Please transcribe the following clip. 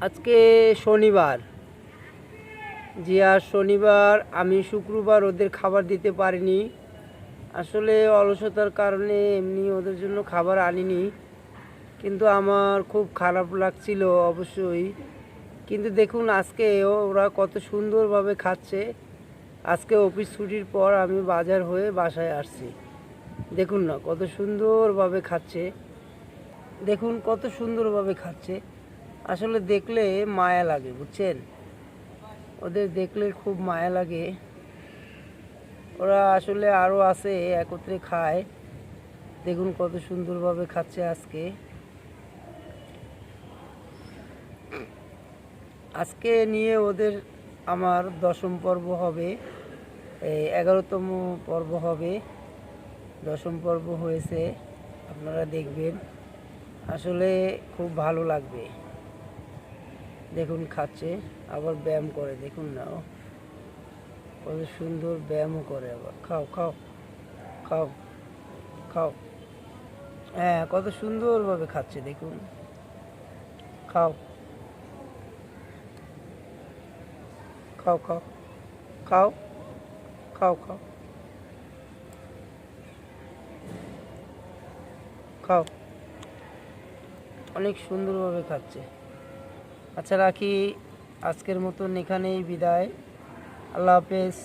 আজকে শনিবার। জি আর শনিবার। আমি শুক্রবার ওদের খাবার দিতে পারিনি। আসলে অলসতার কারণে এমনি ওদের জন্য খাবার আনিনি। কিন্তু আমার খুব খারাপ লাগছিল অবশ্যই। কিন্তু দেখুন, আজকে ওরা কত সুন্দরভাবে খাচ্ছে। আজকে অফিস ছুটির পর আমি বাজার হয়ে বাসায় আসছি। দেখুন না, কত সুন্দরভাবে খাচ্ছে। দেখুন, কত সুন্দরভাবে খাচ্ছে। আসলে দেখলে মায়া লাগে, বুঝছেন? ওদের দেখলে খুব মায়া লাগে। ওরা আসলে আরও আছে, একত্রে খায়। দেখুন কত সুন্দরভাবে খাচ্ছে আজকে। আজকে নিয়ে ওদের আমার দশম পর্ব হবে এগারোতম পর্ব হবে। দশম পর্ব হয়েছে, আপনারা দেখবেন। আসলে খুব ভালো লাগবে। দেখুন, খাচ্ছে, আবার ব্যায়াম করে, দেখুন না। কত সুন্দর ব্যায়ামও করে আবার। খাও খাও খাও খাও। হ্যাঁ কত সুন্দরভাবে খাচ্ছে, দেখুন। খাও। খাও খাও খাও খাও খাও। খাও। অনেক সুন্দরভাবে খাচ্ছে। আচ্ছা রাখি আজকের মতন এখানেই বিদায়। আল্লাহ হাফেজ।